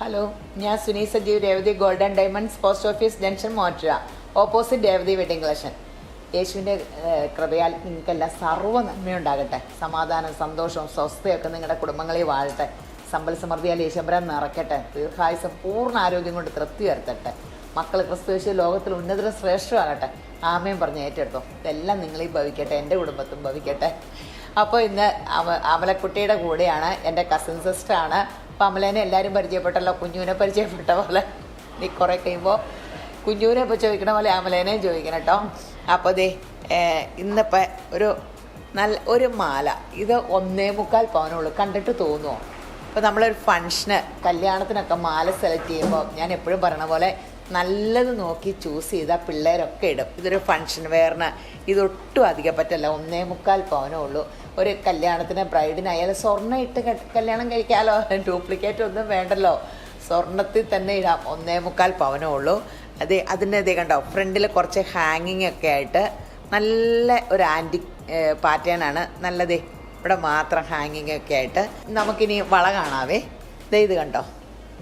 Hello ഞാൻ Suni Sajeev Revathi golden diamonds post office junction മോറ്റുക opposite Revathi wedding collection. യേശുവിന്റെ കൃപയാൽ നിങ്ങൾക്കെല്ലാം സർവ നന്മയുണ്ടാകട്ടെ. സമാധാനം സന്തോഷവും സ്വസ്ഥയൊക്കെ നിങ്ങളുടെ കുടുംബങ്ങളെ വാഴട്ടെ. സമ്പൽ സമൃദ്ധിയാൽ യേശമ്പരം നിറയ്ക്കട്ടെ. ദീർഘായുസം പൂർണ ആരോഗ്യം കൊണ്ട് തൃപ്തി വരുത്തട്ടെ. മക്കൾ ക്രിസ്തുവേശു ലോകത്തിൽ ഉന്നതരും ശ്രേഷ്ഠമാകട്ടെ ആമയും പറഞ്ഞ് ഏറ്റെടുത്തു. ഇതെല്ലാം നിങ്ങളീ ഭവിക്കട്ടെ എന്റെ കുടുംബത്തും ഭവിക്കട്ടെ. അപ്പോൾ ഇന്ന് അമ അമലക്കുട്ടിയുടെ കൂടെയാണ് എന്റെ കസിൻ സിസ്റ്ററാണ് അപ്പോൾ അമലേനെ എല്ലാവരും പരിചയപ്പെട്ടല്ലോ കുഞ്ഞുവിനെ പരിചയപ്പെട്ട പോലെ. നീ കുറേ കഴിയുമ്പോൾ കുഞ്ഞുവിനെ ഇപ്പോൾ ചോദിക്കണ പോലെ അമലേനെയും ചോദിക്കണം കേട്ടോ. അപ്പോൾ ദേ ഇന്നിപ്പം ഒരു നല്ല ഒരു മാല. ഇത് ഒന്നേ മുക്കാൽ പവനുള്ളൂ. കണ്ടിട്ട് തോന്നുമോ ഇപ്പോൾ നമ്മളൊരു ഫങ്ഷന് കല്യാണത്തിനൊക്കെ മാല സെലക്ട് ചെയ്യുമ്പോൾ ഞാൻ എപ്പോഴും പറയണ പോലെ നല്ലത് നോക്കി ചൂസ് ചെയ്താൽ പിള്ളേരൊക്കെ ഇടും. ഇതൊരു ഫങ്ഷൻ വെയറിന് ഇതൊട്ടും അധികം പറ്റല്ല ഒന്നേ മുക്കാൽ പവനേ ഉള്ളൂ. ഒരു കല്യാണത്തിന് ബ്രൈഡിനായാലും സ്വർണം ഇട്ട് കല്യാണം കഴിക്കാമല്ലോ ഡ്യൂപ്ലിക്കേറ്റ് ഒന്നും വേണ്ടല്ലോ. സ്വർണത്തിൽ തന്നെ ഇടാം. ഒന്നേ മുക്കാൽ പവനേ ഉള്ളൂ. അതെ അതിന്റെ ഇതേ കണ്ടോ? ഫ്രണ്ടിൽ കുറച്ച് ഹാങ്ങിങ് ഒക്കെ ആയിട്ട് നല്ല ഒരു ആന്റി പാറ്റേൺ ആണ്. നല്ലതേ ഇവിടെ മാത്രം ഹാങ്ങിങ് ഒക്കെ ആയിട്ട്. നമുക്കിനി വള കാണാവേ. ഇത് കണ്ടോ?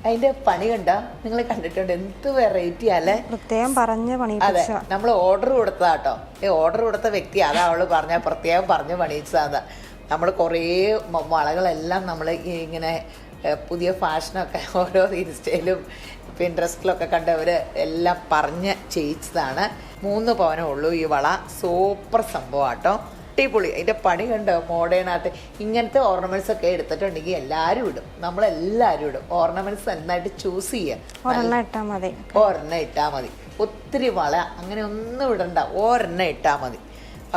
അതിന്റെ പണി കണ്ടോ നിങ്ങൾ കണ്ടിട്ടുണ്ട്. എന്ത് വെറൈറ്റി അല്ലേ? പ്രത്യേകം പറഞ്ഞ പണി അതെ നമ്മൾ ഓർഡർ കൊടുത്തതാട്ടോ. ഈ ഓർഡർ കൊടുത്ത വ്യക്തി അതാ അവൾ പറഞ്ഞ പ്രത്യേകം പറഞ്ഞു പണിയിച്ചതാ നമ്മൾ കുറേ വളകളെല്ലാം നമ്മൾ ഇങ്ങനെ പുതിയ ഫാഷനൊക്കെ ഓരോ ഇൻസ്റ്റയിലും പിൻട്രസ്റ്റിലൊക്കെ കണ്ടവർ എല്ലാം പറഞ്ഞ് ചെയ്യിച്ചതാണ്. മൂന്ന് പവനേ ഉള്ളൂ ഈ വള. സൂപ്പർ സംഭവമാട്ടോ അടിപൊളി. അതിന്റെ പണി കണ്ടോ? മോഡേണാത്ത ഇങ്ങനത്തെ ഓർണമെന്റ്സ് ഒക്കെ എടുത്തിട്ടുണ്ടെങ്കിൽ എല്ലാവരും ഇടും. നമ്മളെല്ലാവരും ഇടും. ഓർണമെന്റ്സ് നന്നായിട്ട് ചൂസ് ചെയ്യുക. ഒരെണ്ണം ഇട്ടാൽ മതി. ഒരെണ്ണം ഇട്ടാൽ മതി. ഒത്തിരി വള അങ്ങനെ ഒന്നും ഇടണ്ട. ഒരെണ്ണം ഇട്ടാൽ മതി.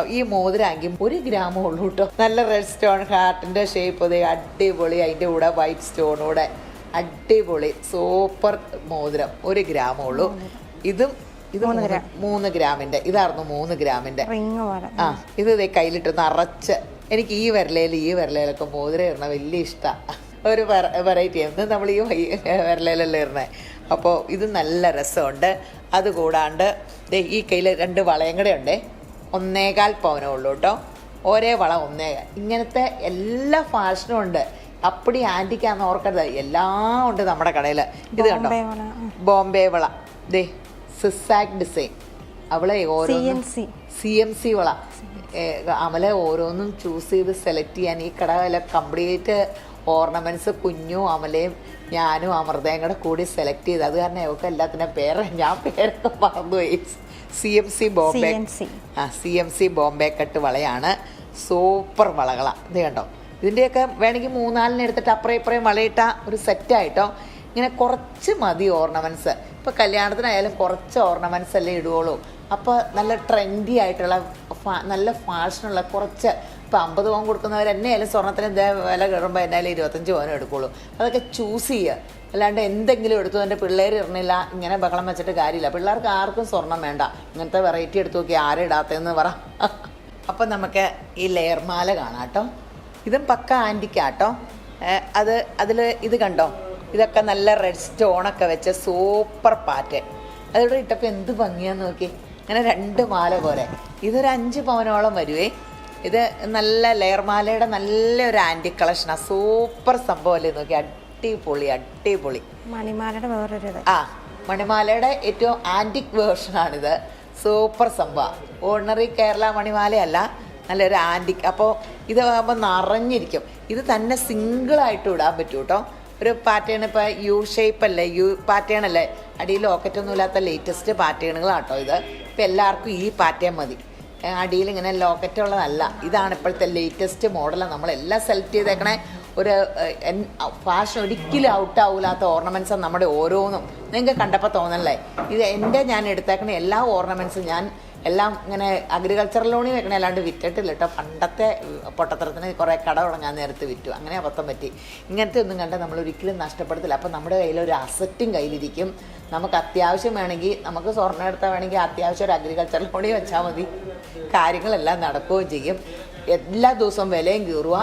ഈ മോതിരാങ്കിൽ ഒരു ഗ്രാമം ഉള്ളൂ കേട്ടോ. നല്ല റെഡ് സ്റ്റോൺ ഹാർട്ടിന്റെ ഷേപ്പ് അടിപൊളി. അതിന്റെ കൂടെ വൈറ്റ് സ്റ്റോൺ കൂടെ. അടിപൊളി. സൂപ്പർ മോതിരം. ഒരു ഗ്രാമം ഉള്ളൂ. ഇതും ഇത് മൂന്ന് മൂന്ന് ഗ്രാമിന്റെ. ഇതായിരുന്നു മൂന്ന് ഗ്രാമിന്റെ. റിങ് പോലെ. ആ ഇത് ദേ കയ്യിലിട്ട് നിറച്ച് എനിക്ക് ഈ വിരലയിൽ ഈ വിരലയിലൊക്കെ മോതിരം ഇടണ വലിയ ഇഷ്ടമാണ് ഒരു വെറൈറ്റി എന്ന് നമ്മൾ ഈ വിരലയിലല്ലേ ഇടണേ അപ്പോൾ ഇത് നല്ല രസമുണ്ട്. അതുകൂടാണ്ട് ഈ കയ്യിൽ രണ്ട് വളയും കൂടെ ഉണ്ടേ. ഒന്നേകാൽ പവനേ ഉള്ളൂ കേട്ടോ ഒരേ വള ഒന്നേകാൽ ഇങ്ങനത്തെ എല്ലാ ഫാഷനും ഉണ്ട്. അപ്പടി ആന്റിക്കാന്ന് ഓർക്കരുത്. എല്ലാം ഉണ്ട് നമ്മുടെ കടയിൽ ഇത് കണ്ടോ? ബോംബെ വള, ബോംബെ വള. ദേ സിസാക് ഡിസൈൻ അവളെ ഓരോന്നും. സി എം സി വള. അമലെ ഓരോന്നും ചൂസ് ചെയ്ത് സെലക്ട് ചെയ്യാൻ ഈ കടയിലെ കംപ്ലീറ്റ് ഓർണമെന്റ്സ് കുഞ്ഞും അമലയും ഞാനും അമൃതയും കൂടെ കൂടി സെലക്ട് ചെയ്ത്. അത് കാരണം ഇവക്ക് എല്ലാത്തിനും പേര് ഞാൻ പേരൊക്കെ മറന്നുപോയി. C M C Bombay. ആ C M C Bombay cut വളയാണ്. Super വളകളാണ് ഇത് കണ്ടോ? ഇതിന്റെയൊക്കെ വേണമെങ്കിൽ മൂന്നാലിന് എടുത്തിട്ട് അപ്പുറം ഇപ്പുറം വളയിട്ട ഒരു സെറ്റായിട്ടോ ഇങ്ങനെ കുറച്ച് മതി ഓർണമെന്റ്സ് ഇപ്പോൾ കല്യാണത്തിനായാലും കുറച്ച് ഓർണമെന്റ്സ് അല്ലേ ഇടുകയുള്ളൂ അപ്പോൾ നല്ല ട്രെൻഡി ആയിട്ടുള്ള നല്ല ഫാഷനുള്ള കുറച്ച് ഇപ്പോൾ അമ്പത് പവൻ കൊടുക്കുന്നവർ എന്നെയായാലും സ്വർണത്തിന് വില കയറുമ്പോൾ എന്നാലും ഇരുപത്തഞ്ച് പവനും എടുക്കുള്ളൂ. അതൊക്കെ ചൂസ് ചെയ്യുക. അല്ലാണ്ട് എന്തെങ്കിലും എടുത്തു എന്റെ പിള്ളേർ ഇറങ്ങില്ല ഇങ്ങനെ ബഹളം വെച്ചിട്ട് കാര്യമില്ല. പിള്ളേർക്ക് ആർക്കും സ്വർണം വേണ്ട. ഇങ്ങനത്തെ വെറൈറ്റി എടുത്തു നോക്കി ആരും ഇടാത്തതെന്ന് പറ. അപ്പം നമുക്ക് ഈ ലെയർമാല കാണാം കേട്ടോ. ഇതും പക്ക ആന്റിക്കാട്ടോ അത് അതിൽ ഇത് കണ്ടോ? ഇതൊക്കെ നല്ല റെഡ് സ്റ്റോണൊക്കെ വെച്ച സൂപ്പർ പാറ്റ് അതിവിടെ ഇട്ടപ്പോൾ എന്ത് ഭംഗിയാന്ന് നോക്കി. ഇങ്ങനെ രണ്ട് മാല പോലെ. ഇതൊരു അഞ്ച് പവനോളം വരുവേ. ഇത് നല്ല ലെയർ മാലയുടെ നല്ലൊരു ആന്റി കളക്ഷനാണ് സൂപ്പർ സംഭവമല്ലേ നോക്കി. അടിപൊളി അടിപൊളി. മണിമാലയുടെ വേറൊരു ആ മണിമാലയുടെ ഏറ്റവും ആന്റിക് വേർഷനാണിത് സൂപ്പർ സംഭവം ഓർഡിനറി കേരള മണിമാലയല്ല. നല്ലൊരു ആന്റിക് അപ്പോൾ ഇത് ആകുമ്പോൾ നിറഞ്ഞിരിക്കും. ഇത് തന്നെ സിംഗിളായിട്ട് ഇടാൻ പറ്റൂട്ടോ കേട്ടോ ഒരു പാറ്റേൺ ഇപ്പോൾ യു ഷേപ്പ് അല്ലേ? യു പാറ്റേൺ അല്ലേ? അടിയിൽ ലോക്കറ്റൊന്നും ഇല്ലാത്ത ലേറ്റസ്റ്റ് പാറ്റേണുകളാട്ടോ ഇത്. ഇപ്പം എല്ലാവർക്കും ഈ പാറ്റേൺ മതി. അടിയിൽ ഇങ്ങനെ ലോക്കറ്റുള്ളതല്ല ഇതാണ് ഇപ്പോഴത്തെ ലേറ്റസ്റ്റ് മോഡൽ നമ്മളെല്ലാം സെലക്ട് ചെയ്തേക്കണേ. ഒരു ഫാഷൻ ഒരിക്കലും ഔട്ട് ആവില്ലാത്ത ഓർണമെന്റ്സ് നമ്മുടെ ഓരോന്നും. നിങ്ങൾക്ക് കണ്ടപ്പോൾ തോന്നല്ലേ ഇത് എന്റെ ഞാൻ എടുത്തേക്കണ എല്ലാ ഓർണമെന്റ്സും ഞാൻ എല്ലാം ഇങ്ങനെ അഗ്രികൾച്ചറൽ ലോണിൽ വെക്കണേ അല്ലാണ്ട് വിറ്റിട്ടില്ല കേട്ടോ പണ്ടത്തെ പൊട്ടത്തരത്തിന് കുറേ കട തുടങ്ങാൻ നേരത്തെ വിറ്റു. അങ്ങനെ അബദ്ധം പറ്റി. ഇങ്ങനത്തെ ഒന്നും കണ്ടാൽ നമ്മൾ ഒരിക്കലും നഷ്ടപ്പെടുത്തില്ല. അപ്പം നമ്മുടെ കയ്യിൽ ഒരു അസറ്റും കയ്യിലിരിക്കും. നമുക്ക് അത്യാവശ്യം വേണമെങ്കിൽ നമുക്ക് സ്വർണം എടുത്താൽ വേണമെങ്കിൽ അത്യാവശ്യം ഒരു അഗ്രികൾച്ചർ ലോണിൽ വെച്ചാൽ മതി. കാര്യങ്ങളെല്ലാം നടക്കുകയും ചെയ്യും. എല്ലാ ദിവസവും വിലയും കീറുക.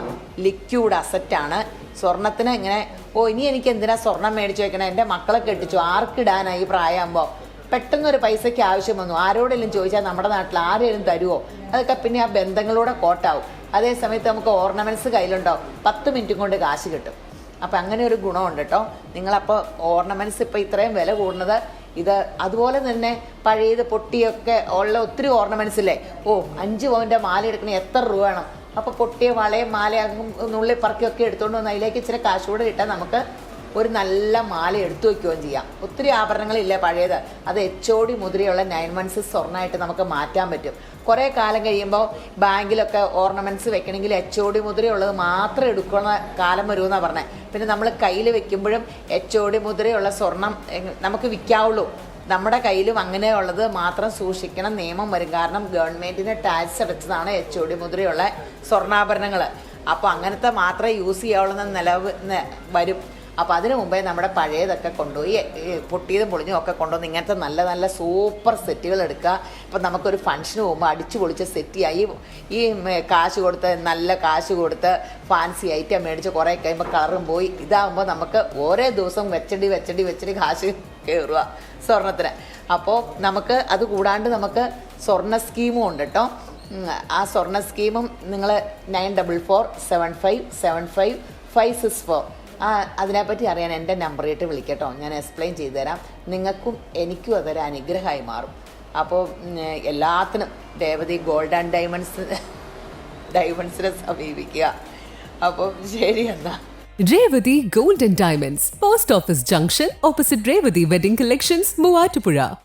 ലിക്വിഡ് അസറ്റാണ് സ്വർണത്തിന് ഇങ്ങനെ ഓ ഇനി എനിക്ക് എന്തിനാ സ്വർണം മേടിച്ചു വെക്കണം? എന്റെ മക്കളെ കെട്ടിച്ചു. ആർക്കിടാനായി പ്രായമാകുമ്പോൾ പെട്ടെന്ന് ഒരു പൈസയ്ക്ക് ആവശ്യം വന്നു. ആരോടെങ്കിലും ചോദിച്ചാൽ നമ്മുടെ നാട്ടിൽ ആരെങ്കിലും തരുമോ അതൊക്കെ പിന്നെ ആ ബന്ധങ്ങളൂടെ കോട്ടാവും. അതേ സമയത്ത് നമുക്ക് ഓർണമെന്റ്സ് കയ്യിലുണ്ടോ? പത്ത് മിനിറ്റും കൊണ്ട് കാശ് കിട്ടും. അപ്പം അങ്ങനെ ഒരു ഗുണമുണ്ട് കേട്ടോ നിങ്ങളപ്പോൾ ഓർണമെന്റ്സ് ഇപ്പോൾ ഇത്രയും വില കൂടുന്നത് ഇത് അതുപോലെ തന്നെ പഴയത് പൊട്ടിയൊക്കെ ഉള്ള ഒത്തിരി ഓർണമെന്റ്സ് ഇല്ലേ? ഓ അഞ്ച് പവന്റെ മാല എടുക്കണേ എത്ര രൂപ വേണം? അപ്പോൾ പൊട്ടിയ വളയും മാലയും നുള്ളി പറക്കിയൊക്കെ എടുത്തുകൊണ്ട് വന്ന് അതിലേക്ക് ഇച്ചിരി കാശ് കൂടെ കിട്ടാൻ നമുക്ക് ഒരു നല്ല മാല എടുത്തു വയ്ക്കുകയും ചെയ്യാം. ഒത്തിരി ആഭരണങ്ങളില്ല പഴയത്? അത് എച്ച് ഒ ഡി മുദ്രയുള്ള നയൻ മന്ത്സ് സ്വർണമായിട്ട് നമുക്ക് മാറ്റാൻ പറ്റും. കുറേ കാലം കഴിയുമ്പോൾ ബാങ്കിലൊക്കെ ഓർണമെന്റ്സ് വെക്കണമെങ്കിൽ എച്ച് ഒ ഡി മുദ്രയുള്ളത് മാത്രം എടുക്കുന്ന കാലം വരുമെന്നാണ് പറഞ്ഞത് പിന്നെ നമ്മൾ കയ്യിൽ വെക്കുമ്പോഴും എച്ച് ഒ ഡി മുദ്രയുള്ള സ്വർണം നമുക്ക് വിൽക്കാവുള്ളൂ. നമ്മുടെ കയ്യിലും അങ്ങനെയുള്ളത് മാത്രം സൂക്ഷിക്കണം നിയമം വരും. കാരണം ഗവൺമെന്റിന് ടാക്സ് അടച്ചതാണ് എച്ച് ഒ ഡി മുദ്രയുള്ള സ്വർണാഭരണങ്ങൾ അപ്പോൾ അങ്ങനത്തെ മാത്രമേ യൂസ് ചെയ്യാവുള്ളൂ എന്ന നിലവ് വരും. അപ്പോൾ അതിനു മുമ്പേ നമ്മുടെ പഴയതൊക്കെ കൊണ്ടുപോയി പൊട്ടിയതും പൊളിഞ്ഞും ഒക്കെ കൊണ്ടുവന്ന് ഇങ്ങനത്തെ നല്ല നല്ല സൂപ്പർ സെറ്റുകൾ എടുക്കുക. ഇപ്പം നമുക്കൊരു ഫംഗ്ഷന് പോകുമ്പോൾ അടിച്ചു പൊളിച്ച് സെറ്റിയായി ഈ കാശ് കൊടുത്ത് നല്ല കാശ് കൊടുത്ത് ഫാൻസി ഐറ്റം മേടിച്ച് കുറേ കഴിയുമ്പോൾ കളറും പോയി. ഇതാകുമ്പോൾ നമുക്ക് ഓരോ ദിവസം വെച്ചടി വെച്ചടി വെച്ചടി കാശ് കയറുക സ്വർണത്തിന്. അപ്പോൾ നമുക്ക് അത് കൂടാണ്ട് നമുക്ക് സ്വർണ സ്കീമും ഉണ്ട് കേട്ടോ. ആ സ്വർണ സ്കീമും നിങ്ങൾ nine double four seven five seven five five six four. ആ അതിനെപ്പറ്റി അറിയാൻ എന്റെ നമ്പറിട്ട് വിളിക്കട്ടോ. ഞാൻ എക്സ്പ്ലെയിൻ ചെയ്തു തരാം നിങ്ങൾക്കും എനിക്കും അതൊരു അനുഗ്രഹമായി മാറും. അപ്പോൾ എല്ലാത്തിനും രേവതി ഗോൾഡ് ആൻഡ് ഡയമണ്ട്സ് ഡയമണ്ട്സിനെ സമീപിക്കുക. അപ്പോൾ ശരി എന്നാൽ Revathi gold and diamonds post office junction opposite Revathi wedding collections Muatupura.